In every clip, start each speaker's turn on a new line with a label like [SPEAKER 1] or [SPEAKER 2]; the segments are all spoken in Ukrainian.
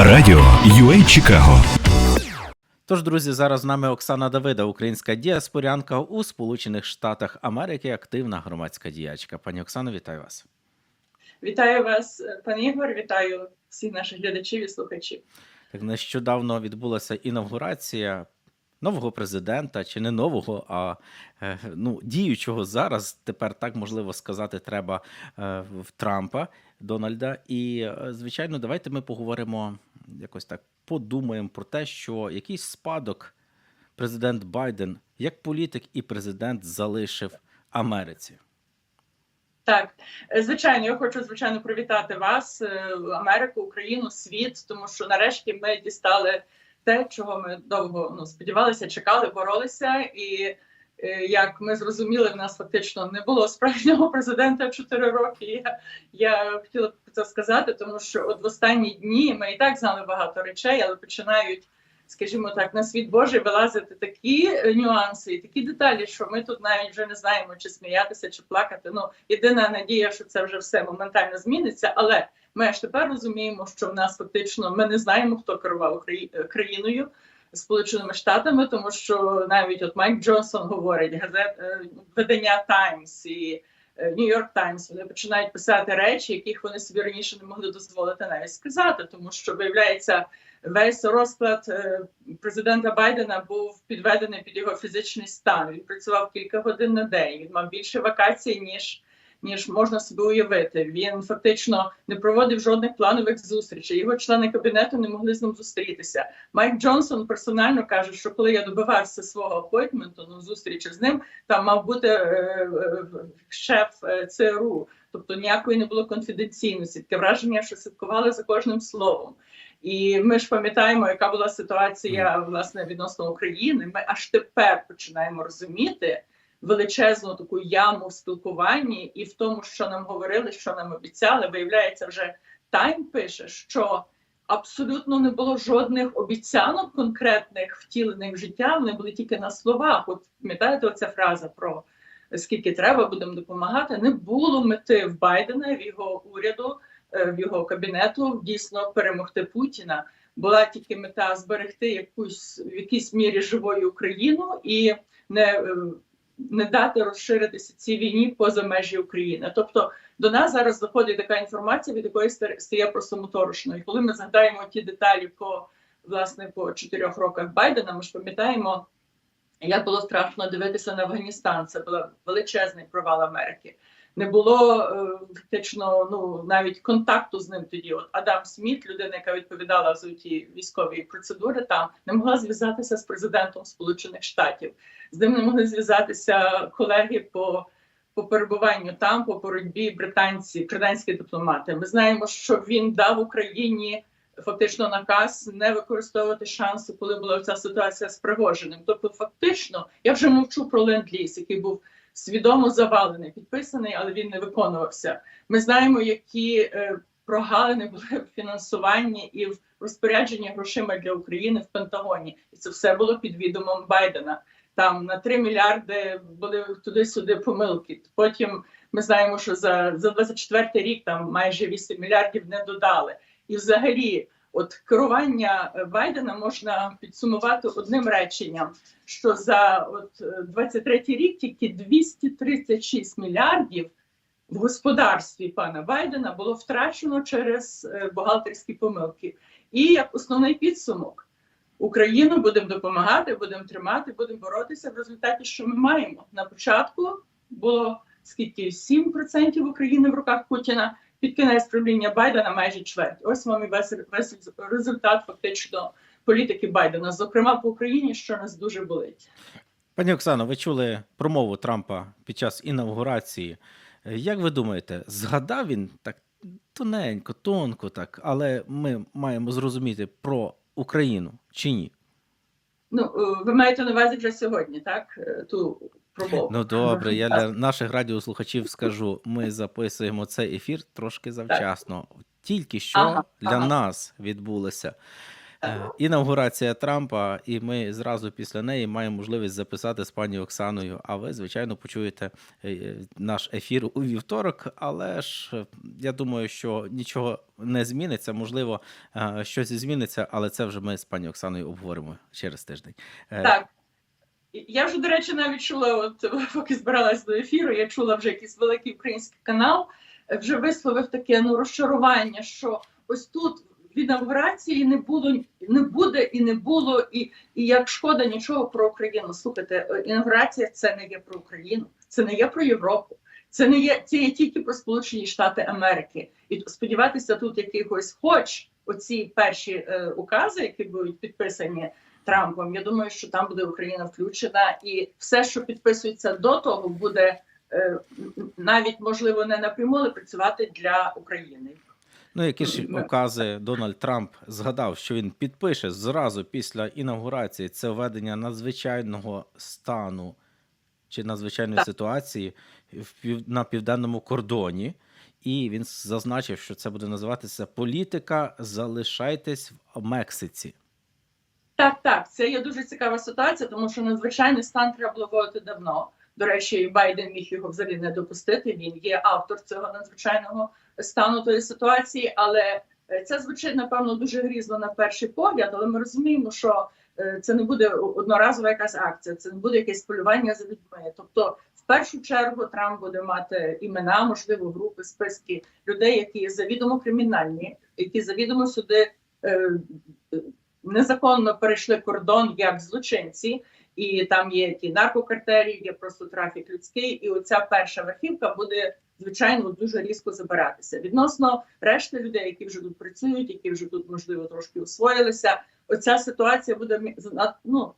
[SPEAKER 1] Радіо UA Чикаго.
[SPEAKER 2] Тож, друзі, зараз з нами Оксана Давида, українська діаспорянка у Сполучених Штатах Америки, активна громадська діячка. Пані Оксано, вітаю вас.
[SPEAKER 3] Вітаю вас, пане Ігор, вітаю всіх наших глядачів і слухачів.
[SPEAKER 2] Так нещодавно відбулася інавгурація нового президента, чи не нового, а е, ну, діючого зараз. Тепер так можливо сказати, треба е, в Трампа Дональда. І, е, звичайно, давайте ми поговоримо якось так, подумаємо про те, що якийсь спадок президент Байден як політик і президент залишив Америці.
[SPEAKER 3] Так, е, звичайно, я хочу звичайно привітати вас, е, Америку, Україну, світ, тому що нарешті ми дістали те, чого ми довго ну, сподівалися, чекали, боролися. І як ми зрозуміли, в нас фактично не було справжнього президента 4 роки. Я, я хотіла б це сказати, тому що от в останні дні ми і так знали багато речей, але починають. Скажімо так, на світ Божий вилазити такі е, нюанси і такі деталі, що ми тут навіть вже не знаємо, чи сміятися, чи плакати. Ну єдина надія, що це вже все моментально зміниться. Але ми аж тепер розуміємо, що в нас фактично ми не знаємо, хто керував е, країною Сполученими Штатами, тому що навіть от Майк Джонсон говорить газет е, видання Times і Нью-Йорк Таймс вони починають писати речі, яких вони собі раніше не могли дозволити навіть сказати, тому що виявляється. Весь розклад е, президента Байдена був підведений під його фізичний стан. Він працював кілька годин на день. Він мав більше вакансій, ніж ніж можна собі уявити. Він фактично не проводив жодних планових зустрічей. Його члени кабінету не могли з ним зустрітися. Майк Джонсон персонально каже, що коли я добивався свого апойтменту, ну зустрічі з ним, там мав бути е, е, шеф е, ЦРУ. Тобто ніякої не було конфіденційності. Таке враження, що слідкували за кожним словом. І ми ж пам'ятаємо, яка була ситуація власне відносно України. Ми аж тепер починаємо розуміти величезну таку яму в спілкуванні і в тому, що нам говорили, що нам обіцяли. Виявляється, вже Тайм пише, що абсолютно не було жодних обіцянок конкретних втілених в життя. Вони були тільки на словах. От пам'ятаєте, оця фраза про скільки треба, будемо допомагати. Не було мети в Байдена в його уряду е, в його кабінету дійсно перемогти Путіна. Була тільки мета зберегти якусь в якійсь мірі живою Україну і не, е, не дати розширитися цій війні поза межі України. Тобто до нас зараз доходить така інформація, від якої ста- стає просто моторошно. І коли ми згадаємо ті деталі по власне по чотирьох роках Байдена, ми ж пам'ятаємо, як було страшно дивитися на Афганістан. Це був величезний провал Америки не було е, фактично ну навіть контакту з ним тоді. От Адам Сміт, людина, яка відповідала за ті військові процедури, там не могла зв'язатися з президентом Сполучених Штатів. З ним не могли зв'язатися колеги по. По перебуванню там по боротьбі британці, британські дипломати. Ми знаємо, що він дав Україні фактично наказ не використовувати шанси, коли була ця ситуація з Пригожиним. Тобто, фактично, я вже мовчу про ленд-ліз, який був свідомо завалений, підписаний, але він не виконувався. Ми знаємо, які е, прогалини були в фінансуванні і в розпорядженні грошима для України в Пентагоні, і це все було під відомом Байдена. Там на 3 мільярди були туди-сюди помилки. Потім ми знаємо, що за, за 24 рік там майже 8 мільярдів не додали. І взагалі, от керування е, Байдена можна підсумувати одним реченням: що за от е, 23 рік тільки 236 мільярдів в господарстві пана Байдена було втрачено через е, бухгалтерські помилки. І як основний підсумок. Україну будемо допомагати, будемо тримати, будемо боротися. В результаті, що ми маємо на початку було скільки 7% України в руках Путіна. Під кінець правління Байдена майже чверть. Ось вам і весь, весь результат фактично політики Байдена, зокрема по Україні, що нас дуже болить.
[SPEAKER 2] Пані Оксано, ви чули промову Трампа під час інавгурації. Е, Як ви думаєте, згадав він так тоненько, тонко так, але ми маємо зрозуміти про Україну чи ні?
[SPEAKER 3] Ну е, ви маєте на увазі вже сьогодні, так? Е, Ту промову.
[SPEAKER 2] Ну добре, я для наших радіослухачів скажу: ми записуємо цей ефір трошки завчасно. Тільки що
[SPEAKER 3] Ага,
[SPEAKER 2] для
[SPEAKER 3] ага.
[SPEAKER 2] нас відбулося Е, Інавгурація Трампа, і ми зразу після неї маємо можливість записати з пані Оксаною. А ви, звичайно, почуєте е, наш ефір у вівторок. Але ж е, я думаю, що нічого не зміниться. Можливо, е, щось і зміниться, але це вже ми з пані Оксаною обговоримо через тиждень. Е,
[SPEAKER 3] Так. Я вже, до речі, навіть чула, от поки збиралась до ефіру, я чула вже якийсь великий український канал, вже висловив таке ну розчарування, що ось тут в інавгурації не було, не буде і не було, і, і як шкода нічого про Україну. Слухайте, е, інавгурація це не є про Україну, це не є про Європу. Це не є це є тільки про Сполучені Штати Америки, і сподіватися тут якихось, хоч оці перші е, укази, які будуть підписані Трампом. Я думаю, що там буде Україна включена, і все, що підписується до того, буде е, навіть можливо не напряму, але працювати для України.
[SPEAKER 2] Ну, які ж укази Дональд Трамп згадав, що він підпише зразу після інаугурації це введення надзвичайного стану чи надзвичайної
[SPEAKER 3] Так.
[SPEAKER 2] ситуації на південному кордоні. І він зазначив, що це буде називатися політика Залишайтесь в Мексиці.
[SPEAKER 3] Так, так, це є дуже цікава ситуація, тому що надзвичайний стан треба було вводити давно. До речі, Байден міг його взагалі не допустити. Він є автор цього надзвичайного стану тої ситуації, але е, це звучить напевно дуже грізно на перший погляд. Але ми розуміємо, що е, це не буде одноразова якась акція, це не буде якесь полювання за людьми. Тобто, в першу чергу, Трамп буде мати імена, можливо, групи, списки людей, які завідомо кримінальні, які завідомо сюди. Незаконно перейшли кордон як злочинці, і там є ті наркокартелі, є просто трафік людський. І оця перша верхівка буде звичайно дуже різко забиратися. Відносно решти людей, які вже тут працюють, які вже тут можливо трошки освоїлися. Оця ситуація буде ну,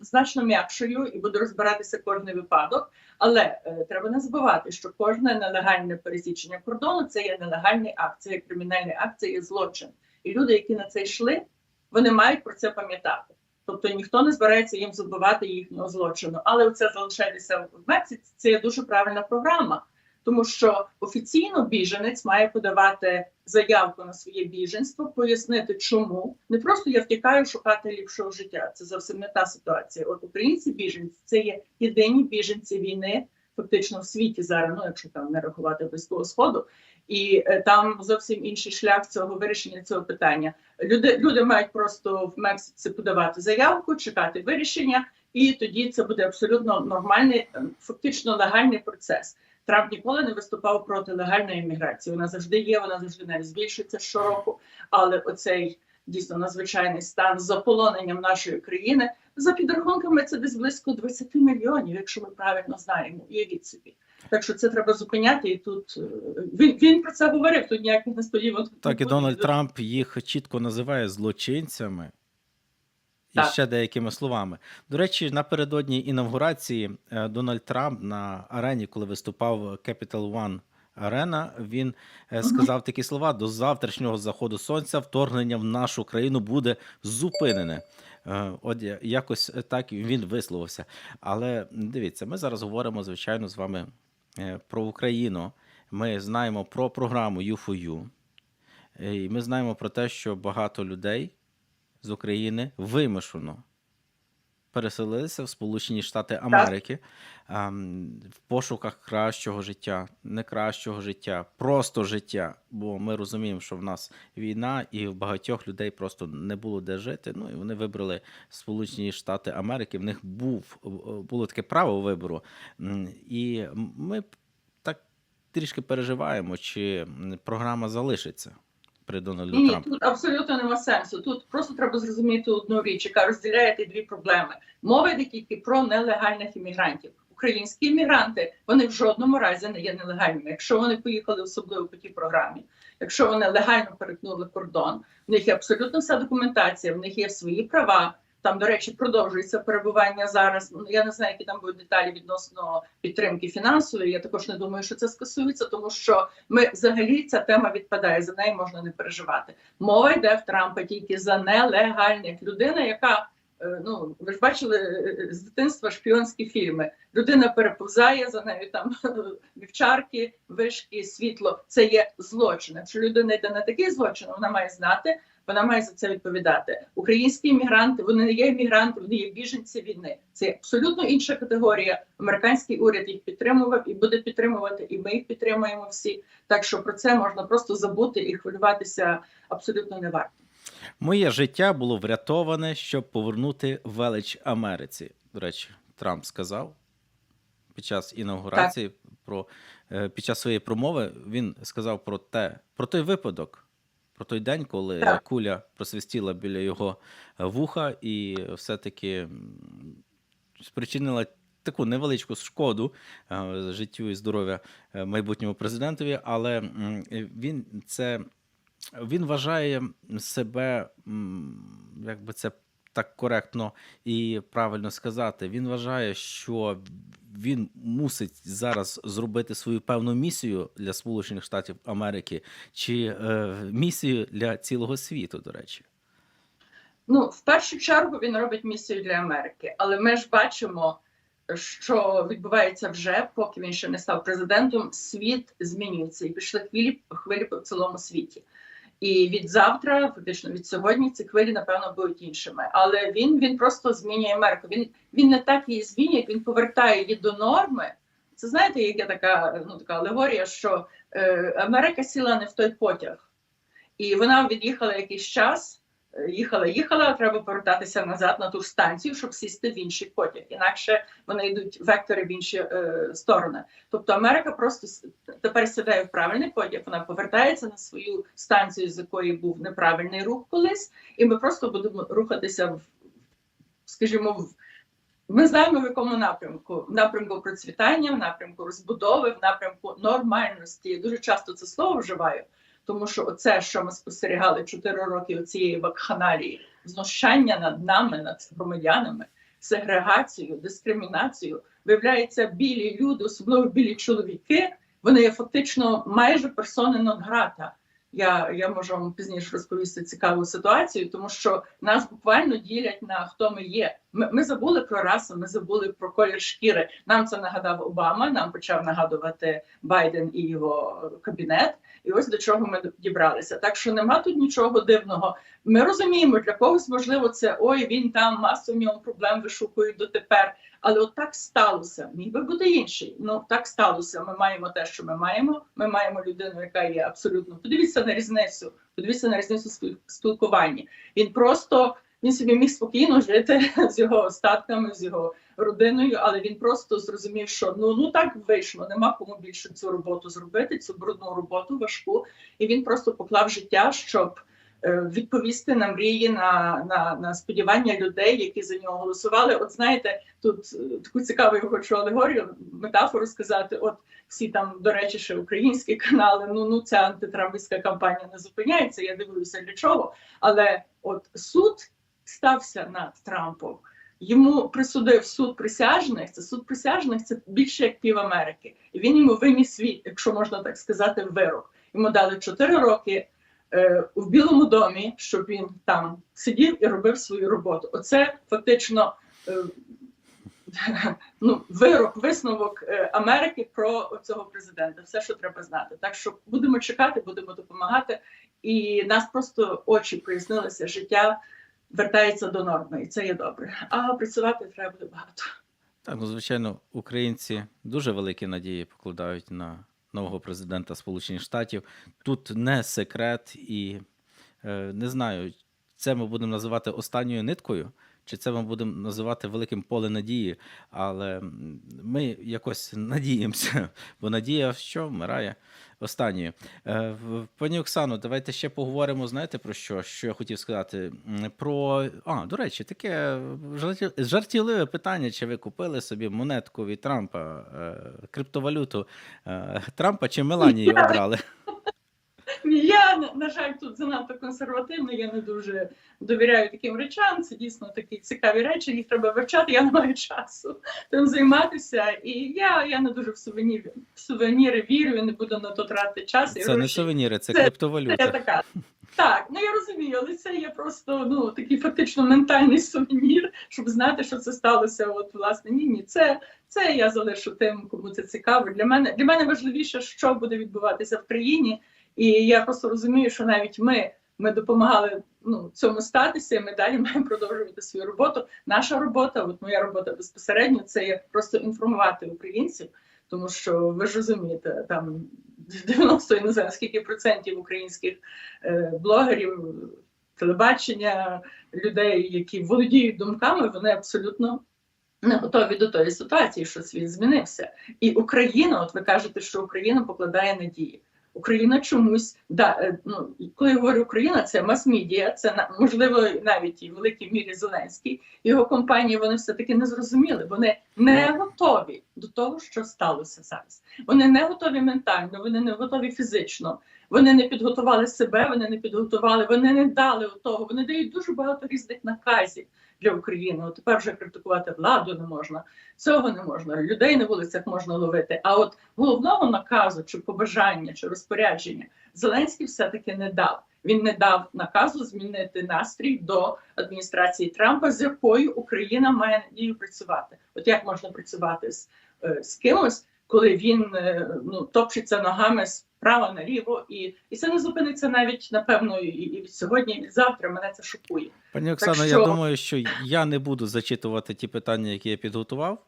[SPEAKER 3] значно м'якшою і буде розбиратися кожний випадок. Але е, треба не забувати, що кожне нелегальне пересічення кордону це є нелегальний акт, це є кримінальний акт, це є злочин. І люди, які на це йшли, вони мають про це пам'ятати. Тобто ніхто не збирається їм забувати їхнього злочину. Але це залишатися в Мексиці це є дуже правильна програма, тому що офіційно біженець має подавати заявку на своє біженство, пояснити, чому не просто я втікаю шукати ліпшого життя. Це зовсім не та ситуація. От українці біженці це є єдині біженці війни, фактично в світі зараз, ну якщо там не рахувати близького сходу, і е, там зовсім інший шлях цього вирішення цього питання. Люди, люди мають просто в Мексиці подавати заявку, чекати вирішення, і тоді це буде абсолютно нормальний, е, фактично легальний процес. Трамп ніколи не виступав проти легальної міграції. Вона завжди є, вона завжди навіть збільшується щороку. Але оцей дійсно надзвичайний стан з заполоненням нашої країни за підрахунками це десь близько 20 мільйонів, якщо ми правильно знаємо. Уявіть собі. Так що це треба зупиняти, і тут е, він, він про це говорив. Тут ніяких несподіванок. не
[SPEAKER 2] Так і. Дональд Трамп їх чітко називає злочинцями. І
[SPEAKER 3] Так.
[SPEAKER 2] ще деякими словами. До речі, напередодні інавгурації е, Дональд Трамп на арені, коли виступав Capital One Арена, він е, сказав такі слова: до завтрашнього заходу сонця вторгнення в нашу країну буде зупинене. Е, От якось так він висловився. Але дивіться, ми зараз говоримо, звичайно, з вами е, про Україну. Ми знаємо про програму U4U. Е, І ми знаємо про те, що багато людей з України вимушено переселилися в Сполучені Штати Америки ем, в пошуках кращого життя, не кращого життя, просто життя. Бо ми розуміємо, що в нас війна, і в багатьох людей просто не було де жити. Ну і вони вибрали Сполучені Штати Америки. В них був е, було таке право вибору. І ми так трішки переживаємо, чи програма залишиться при Дональду
[SPEAKER 3] Ні,
[SPEAKER 2] Трампу.
[SPEAKER 3] тут абсолютно нема сенсу. Тут просто треба зрозуміти одну річ, яка розділяє ті дві проблеми. Мова йде тільки про нелегальних іммігрантів. Українські іммігранти вони в жодному разі не є нелегальними. Якщо вони поїхали особливо по тій програмі, якщо вони легально перетнули кордон, в них є абсолютно вся документація, в них є свої права. Там, до речі, продовжується перебування зараз. Ну, Я не знаю, які там будуть деталі відносно підтримки фінансової. Я також не думаю, що це скасується, тому що ми взагалі ця тема відпадає. За неї можна не переживати. Мова йде в Трампа тільки за нелегальних людина, яка е, ну ви ж бачили е, з дитинства шпіонські фільми. Людина переповзає за нею там вівчарки, вишки, світло. Це є злочин. Якщо людина йде на такий злочин, вона має знати вона має за це відповідати. Українські іммігранти вони не є іммігранти, вони є біженці війни. Це абсолютно інша категорія. Американський уряд їх підтримував і буде підтримувати, і ми їх підтримуємо всі. Так що про це можна просто забути і хвилюватися абсолютно не варто.
[SPEAKER 2] Моє життя було врятоване, щоб повернути велич Америці. До речі, Трамп сказав під час інаугурації про е, під час своєї промови. Він сказав про те, про той випадок, про той день, коли
[SPEAKER 3] Так.
[SPEAKER 2] куля просвистіла біля його е, вуха, і все-таки спричинила таку невеличку шкоду е, життю і здоров'я е, майбутньому президентові, але він це він вважає себе, як би це так коректно і правильно сказати. Він вважає, що він мусить зараз зробити свою певну місію для Сполучених Штатів Америки чи е, місію для цілого світу, до речі.
[SPEAKER 3] Ну, в першу чергу він робить місію для Америки, але ми ж бачимо, що відбувається вже, поки він ще не став президентом. Світ змінюється і пішли хвилі хвилі по цілому світі. І від завтра, фактично від сьогодні, ці хвилі напевно будуть іншими. Але він він просто змінює мерку. Він він не так її змінює, як він повертає її до норми. Це знаєте, яка така ну така алегорія, що е, Америка сіла не в той потяг, і вона від'їхала якийсь час їхала, їхала, треба повертатися назад на ту ж станцію, щоб сісти в інший потяг. Інакше вони йдуть вектори в інші е, сторони. Тобто Америка просто тепер сідає в правильний потяг, вона повертається на свою станцію, з якої був неправильний рух колись, і ми просто будемо рухатися в, скажімо, в. Ми знаємо в якому напрямку в напрямку процвітання, в напрямку розбудови, в напрямку нормальності. Я дуже часто це слово вживаю, тому що оце, що ми спостерігали 4 роки цієї вакханалії, знущання над нами, над громадянами, сегрегацію, дискримінацію, виявляється, білі люди, особливо білі чоловіки, вони є фактично майже персони нон грата. Я, я можу вам пізніше розповісти цікаву ситуацію, тому що нас буквально ділять на хто ми є. Ми, ми забули про расу, ми забули про колір шкіри. Нам це нагадав Обама. Нам почав нагадувати Байден і його кабінет. І ось до чого ми дібралися. Так що нема тут нічого дивного. Ми розуміємо, для когось можливо це ой, він там масу в нього проблем вишукують дотепер. Але от так сталося. Міг би бути інший. Ну так сталося. Ми маємо те, що ми маємо. Ми маємо людину, яка є абсолютно. Подивіться на різницю. Подивіться на різницю в спіл- спілкуванні. Він просто він собі міг спокійно жити з його остатками, з його родиною, але він просто зрозумів, що ну ну так вийшло. Нема кому більше цю роботу зробити, цю брудну роботу важку. І він просто поклав життя, щоб е, відповісти на мрії, на, на, на сподівання людей, які за нього голосували. От знаєте, тут е, таку цікаву я хочу алегорію, метафору сказати. От всі там, до речі, ще українські канали. Ну ну ця антитрампська кампанія не зупиняється. Я дивлюся для чого. Але от суд стався над Трампом. Йому присудив суд присяжних. Це суд присяжних це більше як пів Америки. І він йому виніс свій, якщо можна так сказати, вирок. Йому дали 4 роки е, в Білому домі, щоб він там сидів і робив свою роботу. Оце фактично е, ну, вирок, висновок е, Америки про цього президента. Все, що треба знати. Так що будемо чекати, будемо допомагати. І нас просто очі прояснилися, життя вертається до норми, і це є добре. А працювати треба буде багато.
[SPEAKER 2] Так, ну звичайно, українці дуже великі надії покладають на нового президента Сполучених Штатів. Тут не секрет, і е, не знаю, це ми будемо називати останньою ниткою, чи це ми будемо називати великим поле надії. Але ми якось надіємося, бо надія що вмирає останньою. Е, Пані Оксано, давайте ще поговоримо. Знаєте про що? Що я хотів сказати? Про а, до речі, таке жартівливе питання: чи ви купили собі монетку від Трампа, е, криптовалюту е, Трампа чи Меланії обрали?
[SPEAKER 3] Я на- жаль тут занадто консервативна. Я не дуже довіряю таким речам. Це дійсно такі цікаві речі. Їх треба вивчати. Я не маю часу тим займатися. І я, я не дуже в сувеніри, в сувеніри вірю. і Не буду на то тратити час. і
[SPEAKER 2] Це не сувеніри, це
[SPEAKER 3] Це-
[SPEAKER 2] криптовалюта.
[SPEAKER 3] така. Так, ну я розумію, але це є просто ну такий фактично ментальний сувенір, щоб знати, що це сталося. От власне ні, ні, це, це я залишу тим, кому це цікаво. Для мене для мене важливіше, що буде відбуватися в країні, і я просто розумію, що навіть ми Ми допомагали ну, цьому статися. і Ми далі маємо продовжувати свою роботу. Наша робота, от моя робота безпосередньо, це є просто інформувати українців, тому що ви ж розумієте, там 90 я не знаю скільки процентів українських е, блогерів, телебачення, людей, які володіють думками, вони абсолютно не готові до тої ситуації, що світ змінився. І Україна, от ви кажете, що Україна покладає надії. Україна чомусь да е, ну коли я говорю Україна, це мас-медіа, це можливо навіть і в великій мірі Зеленський. Його компанії вони все таки не зрозуміли. Вони не готові до того, що сталося зараз. Вони не готові ментально, вони не готові фізично. Вони не підготували себе, вони не підготували, вони не дали того. Вони дають дуже багато різних наказів для України. От тепер вже критикувати владу не можна, цього не можна. Людей на вулицях можна ловити. А от головного наказу, чи побажання, чи розпорядження Зеленський все-таки не дав. Він не дав наказу змінити настрій до адміністрації Трампа, з якою Україна має надію працювати. От як можна працювати з, е, з кимось, коли він е, ну топчеться ногами справа наліво, і, і це не зупиниться навіть напевно і, і від сьогодні, і від завтра. Мене це шокує.
[SPEAKER 2] Пані Оксано,
[SPEAKER 3] що-
[SPEAKER 2] я думаю, що я не буду зачитувати ті питання, які я підготував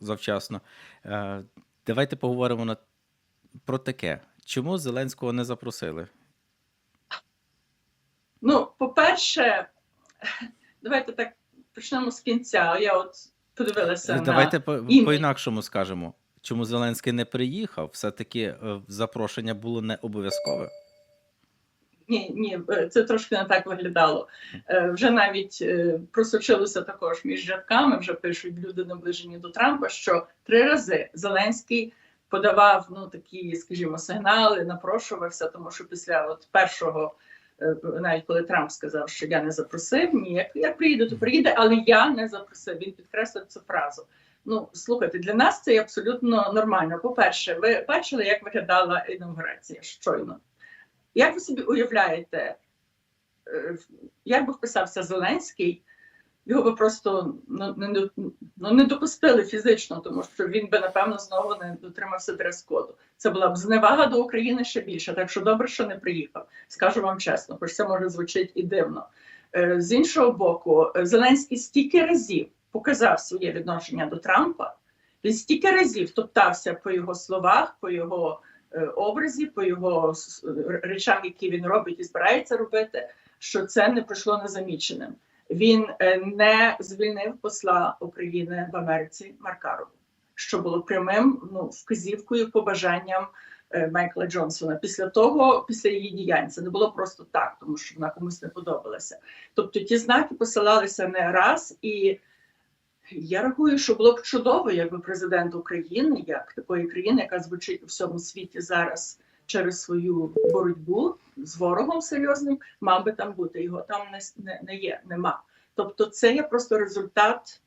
[SPEAKER 2] завчасно. Е, Давайте поговоримо на... про таке. Чому Зеленського не запросили?
[SPEAKER 3] Ну, по-перше, давайте так почнемо з кінця. Я от подивилася
[SPEAKER 2] Давайте
[SPEAKER 3] на
[SPEAKER 2] по,
[SPEAKER 3] імідж.
[SPEAKER 2] по-інакшому скажемо. Чому Зеленський не приїхав? Все-таки е, запрошення було не обов'язкове.
[SPEAKER 3] ні, ні, е, це трошки не так виглядало. Е, Вже навіть просочилося також між рядками. Вже пишуть люди наближені до Трампа, що три рази Зеленський подавав ну такі, скажімо, сигнали, напрошувався, тому що після от першого. Навіть коли Трамп сказав, що я не запросив, ні, як, як приїде, то приїде, але я не запросив. Він підкреслив цю фразу. Ну слухайте, для нас це абсолютно нормально. По-перше, ви бачили, як виглядала інаугурація щойно. Як ви собі уявляєте, е, як би вписався Зеленський, його би просто ну, не, ну, не допустили фізично, тому що він би, напевно, знову не дотримався дрес-коду. Це була б зневага до України ще більше, так що добре, що не приїхав. Скажу вам чесно, хоч це може звучить і дивно. Е, З іншого боку, Зеленський стільки разів показав своє відношення до Трампа, він стільки разів топтався по його словах, по його е, образі, по його с- р- речах, які він робить і збирається робити, що це не пройшло незаміченим. Він е, не звільнив посла України в Америці Маркарову, що було прямим ну, вказівкою, побажанням е, Майкла Джонсона. Після того, після її діянь, це не було просто так, тому що вона комусь не подобалася. Тобто ті знаки посилалися не раз і. Я рахую, що було б чудово, якби президент України, як такої країни, яка звучить у всьому світі зараз через свою боротьбу з ворогом серйозним, мав би там бути. Його там не, не, є, нема. Тобто, це є просто результат.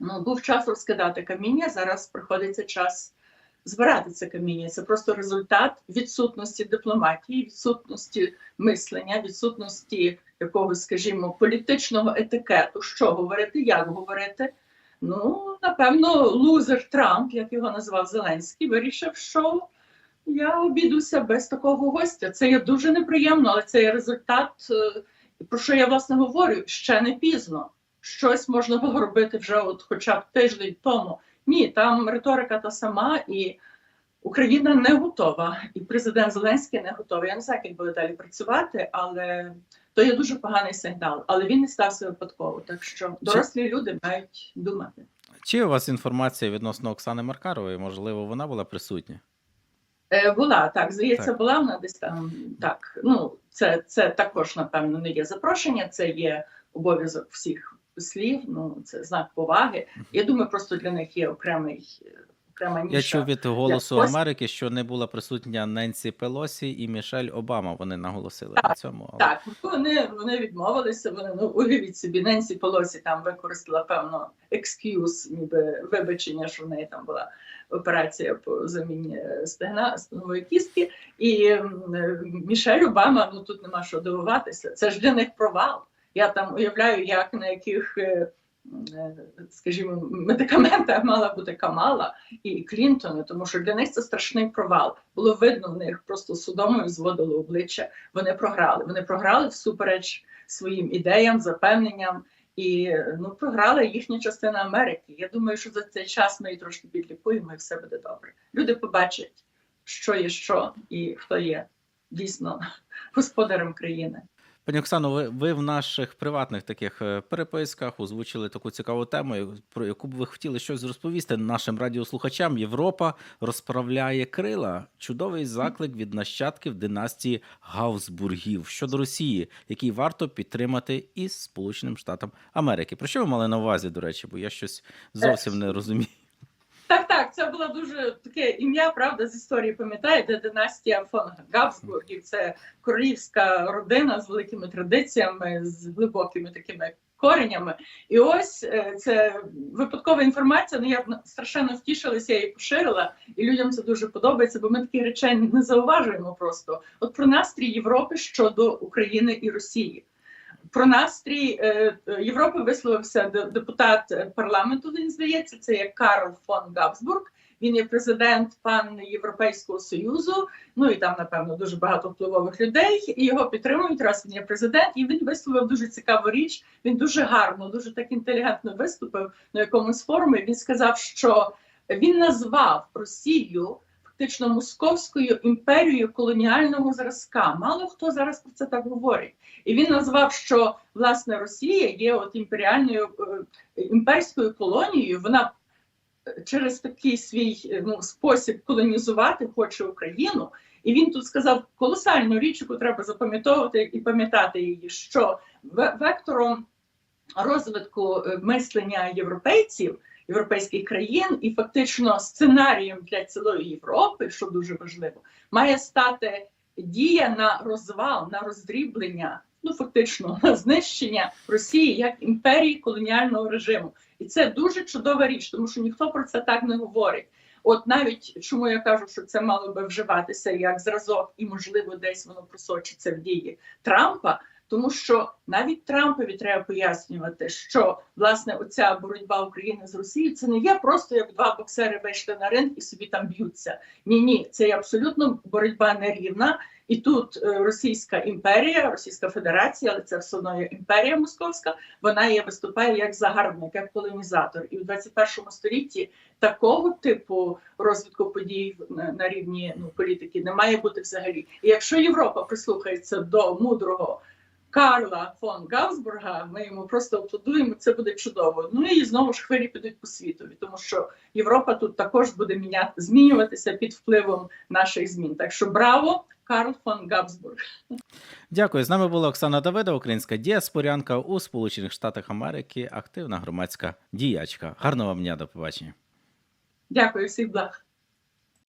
[SPEAKER 3] Ну, був час розкидати каміння. Зараз приходиться час збирати це каміння. Це просто результат відсутності дипломатії, відсутності мислення, відсутності якогось, скажімо, політичного етикету, що говорити, як говорити. Ну, напевно, лузер Трамп, як його назвав Зеленський, вирішив, що я обійдуся без такого гостя. Це є дуже неприємно, але це є результат, е, про що я власне говорю, ще не пізно. Щось можна було робити вже, от хоча б тиждень тому. Ні, там риторика та сама, і Україна не готова, і президент Зеленський не готовий. Я не знаю, як буде далі працювати, але то є дуже поганий сигнал. Але він не стався випадково. Так що дорослі люди мають думати.
[SPEAKER 2] Чи у вас інформація відносно Оксани Маркарової? Можливо, вона була присутня?
[SPEAKER 3] Е, була так, здається,
[SPEAKER 2] Так.
[SPEAKER 3] була вона десь там. Так, ну це, це також напевно не є запрошення, це є обов'язок всіх слів. Ну це знак поваги. Я думаю, просто для них є окремий окрема ніша.
[SPEAKER 2] Я чув від голосу
[SPEAKER 3] Ось-
[SPEAKER 2] Америки, що не була присутня Ненсі Пелосі і Мішель Обама. Вони наголосили на цьому. але-
[SPEAKER 3] Так, вони, вони відмовилися. Вони ну уявіть собі, Ненсі Полосі там використала певно екскюз, ніби вибачення, що в неї там була операція по заміні е, стегна стегнової кістки. І е, Мішель Обама, ну тут нема що дивуватися. Це ж для них провал. Я там уявляю, як на яких е, е, скажімо, медикамента мала бути Камала і Клінтона, тому що для них це страшний провал. Було видно в них просто судомою зводили обличчя. Вони програли. Вони програли всупереч своїм ідеям, запевненням. І ну програла їхня частина Америки. Я думаю, що за цей час ми її трошки підлікуємо, і все буде добре. Люди побачать, що є що, і хто є дійсно господарем країни.
[SPEAKER 2] Пані Оксано, ви, ви в наших приватних таких е, переписках озвучили таку цікаву тему, про яку б ви хотіли щось розповісти нашим радіослухачам. Європа розправляє крила. Чудовий заклик від нащадків династії Гавсбургів щодо Росії, який варто підтримати із Сполученим Штатом Америки. Про що ви мали на увазі, до речі? Бо я щось зовсім не розумію.
[SPEAKER 3] Так, так, це було дуже таке ім'я, правда, з історії пам'ятаєте, династія фон Габсбургів. Це королівська родина з великими традиціями, з глибокими такими коренями. І ось е, це випадкова інформація. Ну я страшенно втішилася, я її поширила, і людям це дуже подобається, бо ми такі речей не зауважуємо просто. От про настрій Європи щодо України і Росії. Про настрій е, Європи висловився де- депутат е, парламенту. Він здається, це є Карл фон Габсбург. Він є президент пан Європейського союзу. Ну і там, напевно, дуже багато впливових людей. І його підтримують. Раз він є президент, і він висловив дуже цікаву річ. Він дуже гарно, дуже так інтелігентно виступив на якомусь форумі. Він сказав, що він назвав Росію фактично московською імперією колоніального зразка. Мало хто зараз про це так говорить. І він назвав, що власне Росія є от імперіальною е, імперською колонією. Вона е, через такий свій е, ну, спосіб колонізувати хоче Україну. І він тут сказав колосальну річ, яку треба запам'ятовувати і пам'ятати її, що вектором розвитку мислення європейців, європейських країн, і фактично сценарієм для цілої Європи, що дуже важливо, має стати дія на розвал, на роздріблення, ну фактично на знищення Росії як імперії колоніального режиму. І це дуже чудова річ, тому що ніхто про це так не говорить. От навіть чому я кажу, що це мало би вживатися як зразок, і можливо десь воно просочиться в дії Трампа. Тому що навіть Трампові треба пояснювати, що власне оця боротьба України з Росією це не є просто як два боксери вийшли на ринг і собі там б'ються. Ні, ні, це є абсолютно боротьба нерівна. І тут е, Російська імперія, Російська Федерація, але це все одно імперія Московська. Вона є виступає як загарбник, як колонізатор. І в 21 столітті такого типу розвитку подій на рівні ну, політики не має бути взагалі. І якщо Європа прислухається до мудрого. Карла фон Гавсбурга, ми йому просто аплодуємо. Це буде чудово. Ну і знову ж хвилі підуть по світові, тому що Європа тут також буде міняти змінюватися під впливом наших змін. Так що браво, Карл фон Габсбург.
[SPEAKER 2] Дякую. З нами була Оксана Давида, українська діаспорянка у Сполучених Штатах Америки, активна громадська діячка. Гарного вам дня, до побачення.
[SPEAKER 3] Дякую всіх благ.